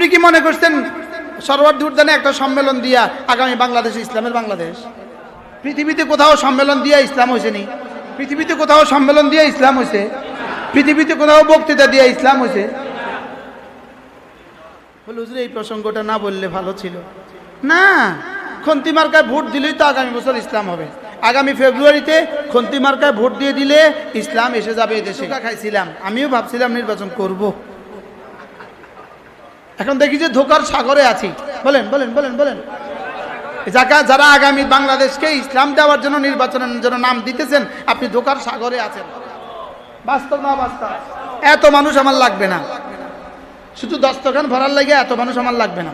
আপনি কি মনে করছেন সরোয়ার্দী উদ্যানে একটা সম্মেলন দিয়া আগামী বাংলাদেশ, ইসলামের বাংলাদেশ? পৃথিবীতে কোথাও সম্মেলন দিয়া ইসলাম হয়েছে নি? পৃথিবীতে কোথাও সম্মেলন দিয়া ইসলাম হয়েছে পৃথিবীতে কোথাও বক্তৃতা দিয়া ইসলাম হয়েছে এই প্রসঙ্গটা না বললে ভালো ছিল। না, খন্তি মার্কায় ভোট দিলেই তো আগামী বছর ইসলাম হবে। আগামী ফেব্রুয়ারিতে খন্তি মার্কায় ভোট দিয়ে দিলে ইসলাম এসে যাবে এদেশে খাইছিলাম, আমিও ভাবছিলাম নির্বাচন করব। এখন দেখি যে ধোকার সাগরে আছি। বলেন বলেন বলেন বলেন। যারা যারা আগামী বাংলাদেশকে ইসলাম দেওয়ার জন্য নির্বাচনের জন্য নাম দিতেছেন, আপনি ধোকার সাগরে আছেন। বাস্তব না বাস্তব? এত মানুষ আমার লাগবে না। শুধু দস্তখান ভরার লাগে এত মানুষ আমার লাগবে না।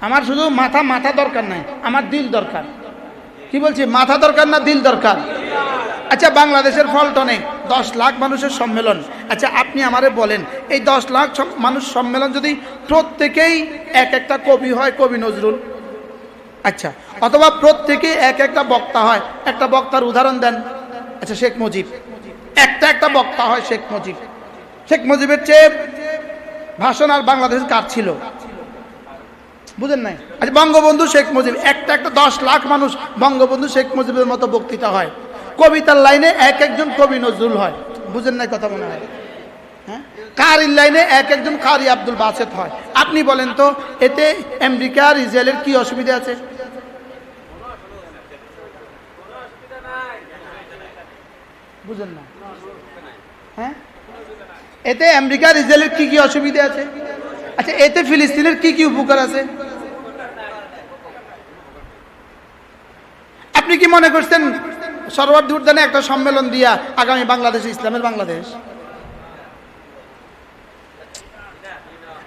আমার শুধু মাথা মাথা দরকার নাই, আমার দিল দরকার। কি বলছি, মাথা দরকার না দিল দরকার? আচ্ছা বাংলাদেশের ফলটনে দশ লাখ মানুষের সম্মেলন। আচ্ছা আপনি আমারে বলেন, এই দশ লাখ মানুষ সম্মেলন যদি প্রত্যেকেই এক একটা কবি হয়, কবি নজরুল? আচ্ছা অথবা প্রত্যেকে এক একটা বক্তা হয়, একটা বক্তার উদাহরণ দেন। আচ্ছা শেখ মুজিব। একটা একটা বক্তা হয় শেখ মুজিব। শেখ মুজিবের চেয়ে ভাষণ আর বাংলাদেশ কার ছিল? বুঝেন নাই? আচ্ছা বঙ্গবন্ধু শেখ মুজিব, একটা একটা দশ লাখ মানুষ বঙ্গবন্ধু শেখ মুজিবের মতো বক্তৃতা হয়। কবিতার লাইনে এক একজন কবি নজরুল হয়। বুঝেন নাই কথা মনে হয়? হ্যাঁ? কারির লাইনে এক একজন কারি আব্দুল বাসেত হয়। আপনি বলেন তো, এতে আমেরিকা আর ইসরায়েলের কি অসুবিধা আছে? বুঝেন না? হ্যাঁ? এতে আমেরিকা আর ইসরায়েলের কি কি অসুবিধা আছে? আচ্ছা এতে ফিলিস্তিনের কি কি উপকার আছে? আপনি কি মনে করছেন সরোয়ার্দী উদ্যানে একটা সম্মেলন দিয়া আগামী বাংলাদেশ, ইসলামের বাংলাদেশ।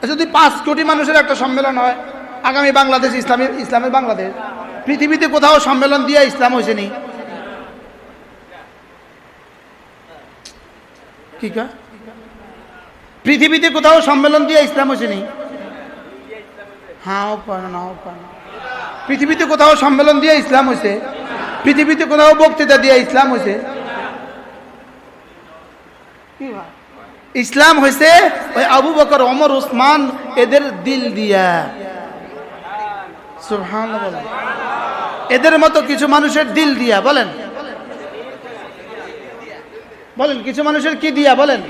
যদি পাঁচ কোটি মানুষের একটা সম্মেলন হয়, আগামী বাংলাদেশ, ইসলামের ইসলামের বাংলাদেশ। পৃথিবীতে কোথাও সম্মেলন দিয়া ইসলাম হয়েছে নি? পৃথিবীতে কোথাও সম্মেলন দিয়ে ইসলাম হয়েছে নি? হ্যাঁ পৃথিবীতে কোথাও সম্মেলন দিয়ে ইসলাম হয়েছে। পৃথিবীতে কোথাও বক্তৃতা দিয়ে ইসলাম হয়েছে ইসলাম হয়েছে ওই আবু বকর অমর উসমান এদের দিল দিয়া। এদের মতো কিছু মানুষের দিল দিয়া বলেন। বলেন কিছু মানুষের কি দিয়া বলেন।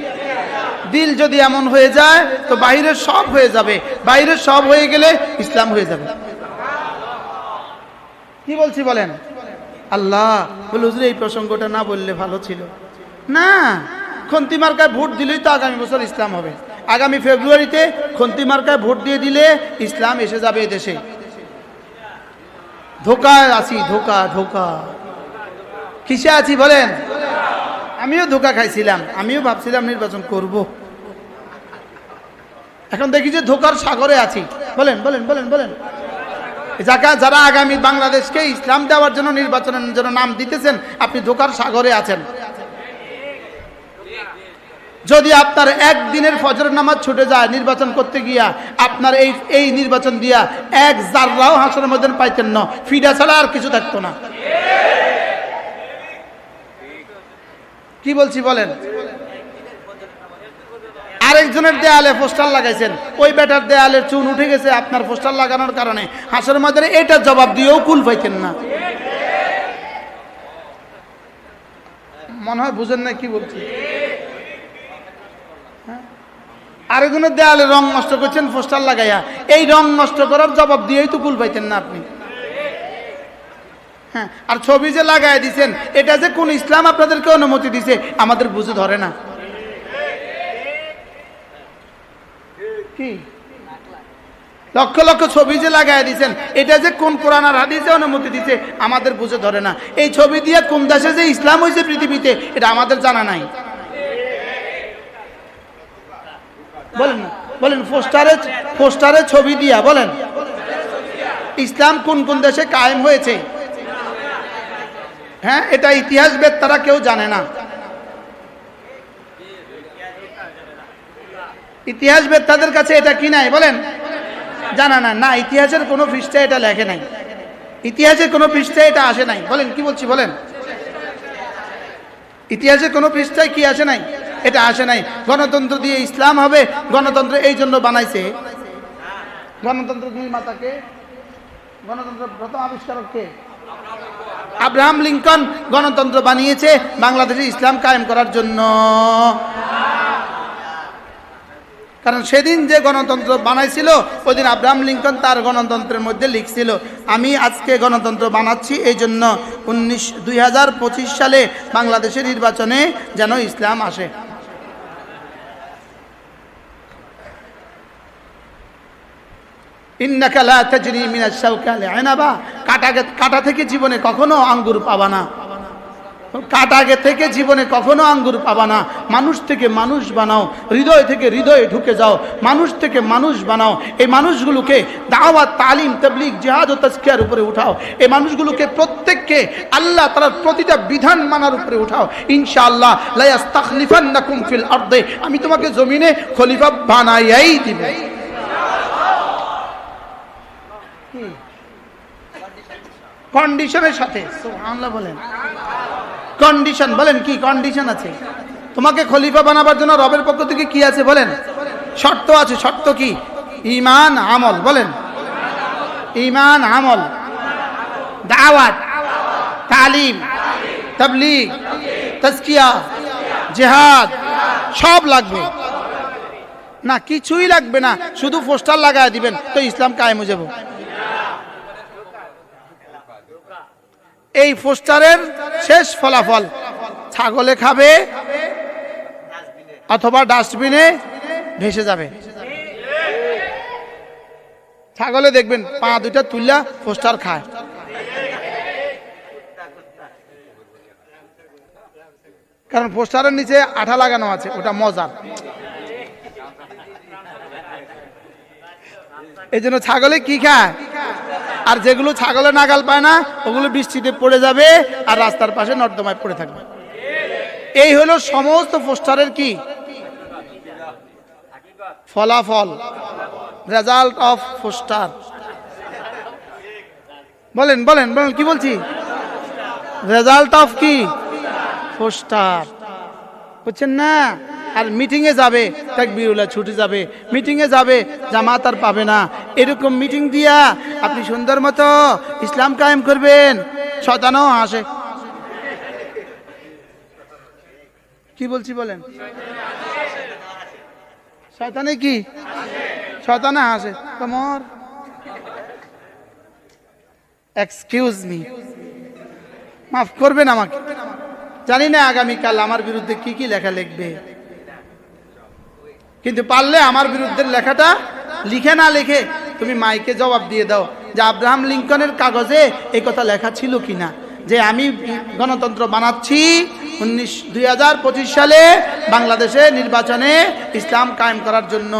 দিল যদি এমন হয়ে যায় তো বাইরের সব হয়ে যাবে। বাইরের সব হয়ে গেলে ইসলাম হয়ে যাবে। কি বলছি বলেন? আল্লাহ, বলে, হুজুর, এই প্রসঙ্গটা না বললে ভালো ছিল। না, খন্তি মার্কায় ভোট দিলেই তো আগামী বছর ইসলাম হবে। আগামী ফেব্রুয়ারিতে খন্তি মার্কায় ভোট দিয়ে দিলে ইসলাম এসে যাবে দেশে। ধোকায় আছি, ধোকা ধোকা। কিসে আছি বলেন? আমিও ধোকা খাইছিলাম, আমিও ভাবছিলাম নির্বাচন করব। এখন দেখি যে ধোকার সাগরে আছি। বলেন বলেন বলেন বলেন। যারা যারা আগামী বাংলাদেশকে ইসলাম দেওয়ার জন্য নির্বাচনের জন্য নাম দিতেছেন, আপনি ধোকার সাগরে আছেন। যদি আপনার একদিনের ফজরের নামাজ ছুটে যায় নির্বাচন করতে গিয়া, আপনার এই এই নির্বাচন দিয়া এক জাররাও হাসনের মধ্যে পাইতেন না। ফিডা ছাড়া আর কিছু থাকতো না। কি বলছি বলেন? আরেকজনের দেয়ালে পোস্টার লাগাইছেন, ওই বেটার দেয়ালের চুন উঠে গেছে আপনার পোস্টার লাগানোর কারণে। হাসের মাঝে এটা জবাব দিয়েও কুল পাইতেন না। মনে হয় বুঝেন না কি বলছি। হ্যাঁ? আরেকজনের দেয়ালে রং নষ্ট করছেন, পোস্টার লাগাইয়া। এই রং নষ্ট করার জবাব দিয়েই তো কুল পাইতেন না আপনি। হ্যাঁ আর ছবি যে লাগাই দিছেন, এটা যে কোন ইসলাম আপনাদেরকে অনুমতি দিছে, আমাদের বুঝে ধরে না। কি? লক্ষ লক্ষ ছবি যে লাগাই দিছেন, এটা যে কোন কোরআন আর হাদিসে অনুমতি দিছে, আমাদের বুঝে ধরে না। এই ছবি দিয়ে কোন দেশে যে ইসলাম হয়েছে পৃথিবীতে, এটা আমাদের জানা নাই। বলেন বলেন, পোস্টারে পোস্টারে ছবি দিয়া, বলেন। ইসলাম কোন কোন দেশে কায়েম হয়েছে? হ্যাঁ এটা ইতিহাসবেদ তারা কেউ জানে না। ইতিহাসবেদ তাদের কাছে এটা কি নাই? বলেন। জানা না না, ইতিহাসের কোনো পৃষ্ঠায় এটা লেখে নাই। ইতিহাসের কোনো পৃষ্ঠায় এটা আসে নাই। বলেন, কি বলছি, বলেন। ইতিহাসের কোনো পৃষ্ঠায় কি আসে নাই? এটা আসে নাই। গণতন্ত্র দিয়ে ইসলাম হবে, গণতন্ত্র এই জন্য বানাইছে। গণতন্ত্র নির্মাতাকে গণতন্ত্র প্রথম আবিষ্কারক কে? আব্রাহাম লিঙ্কন গণতন্ত্র বানিয়েছে বাংলাদেশে ইসলাম কায়েম করার জন্য। কারণ সেদিন যে গণতন্ত্র বানাইছিল, ওই দিন আব্রাহাম লিঙ্কন তার গণতন্ত্রের মধ্যে লিখছিল, আমি আজকে গণতন্ত্র বানাচ্ছি, এই জন্য উনিশ, দুই সালে বাংলাদেশের নির্বাচনে যেন ইসলাম আসে। ইন্নাকা লা তাজরি মিনাশ শাওকা লিআনাবা কাটা কাটা থেকে জীবনে কখনো আঙ্গুর পাবা না। কাটাগে থেকে জীবনে কখনো আঙ্গুর পাবা না। মানুষ থেকে মানুষ বানাও, হৃদয় থেকে হৃদয়ে ঢুকে যাও। মানুষ থেকে মানুষ বানাও। এই মানুষগুলোকে দাওয়াত, তালিম, তবলিগ, জিহাদ ও তস্কিয়ার উপরে উঠাও। এই মানুষগুলোকে প্রত্যেককে আল্লাহ তালার প্রতিটা বিধান মানার উপরে উঠাও। ইনশাআল্লাহ, লায়াস্তাখলিফান্নাকুম ফিল আরদে। আমি তোমাকে জমিনে খলিফা বানাইয়াই দিব। কন্ডিশনের সাথে। বলেন। কন্ডিশন, বলেন কি কন্ডিশন আছে? তোমাকে খলিফা বানাবার জন্য রবের পক্ষ থেকে কি আছে বলেন? শর্ত আছে, শর্ত কি? ইমান আমল, বলেন। ইমান আমল। দাওয়াত, তালিম, তবলিগ তসকিয়া জেহাদ, সব লাগবে। না, কিছুই লাগবে না। শুধু পোস্টার লাগায় দিবেন, তো ইসলাম কায়েম হয়ে যাব। এই পোস্টারের শেষ ফলাফল। ছাগলে খাবে অথবা ডাস্টবিনে ভেসে যাবে। ছাগলে দেখবেন পা দুইটা তুললা পোস্টার খায়। কারণ পোস্টারের নিচে আঠা লাগানো আছে, ওটা মজার। এই জন্য ছাগলে কি খায়? আর যেগুলো ছাগলে নাগাল পায় না, ওগুলো বৃষ্টিতে পড়ে যাবে আর রাস্তার পাশে নর্দমায় পড়ে থাকবে। এই হলো সমস্ত পোস্টারের কি? ফলাফল। Result of poster. বলেন বলেন বলেন, কি বলছি? রেজাল্ট অফ কি? পোস্টার। বুঝছেন না? আর মিটিংয়ে যাবে, তাকবিরুল্লাহ ছুটে যাবে। মিটিংয়ে যাবে, জামাত আর পাবে না। এরকম মিটিং দিয়া আপনি সুন্দর মতো ইসলাম কায়েম করবেন। শতানও হাসে। কি বলছি বলেন? শয়তানে কি? শয়তানে হাসে। তোমার? এক্সকিউজ মি মাফ করবেন আমাকে। জানি না আগামীকাল আমার বিরুদ্ধে কি কি লেখা লিখবে। কিন্তু পারলে আমার বিরুদ্ধে লেখাটা লিখে না লিখে তুমি মাইকে জবাব দিয়ে দাও যে আব্রাহাম লিঙ্কনের কাগজে এই কথা লেখা ছিল কি না যে আমি গণতন্ত্র বানাচ্ছি উনিশ, দুই সালে বাংলাদেশে নির্বাচনে ইসলাম কায়েম করার জন্য।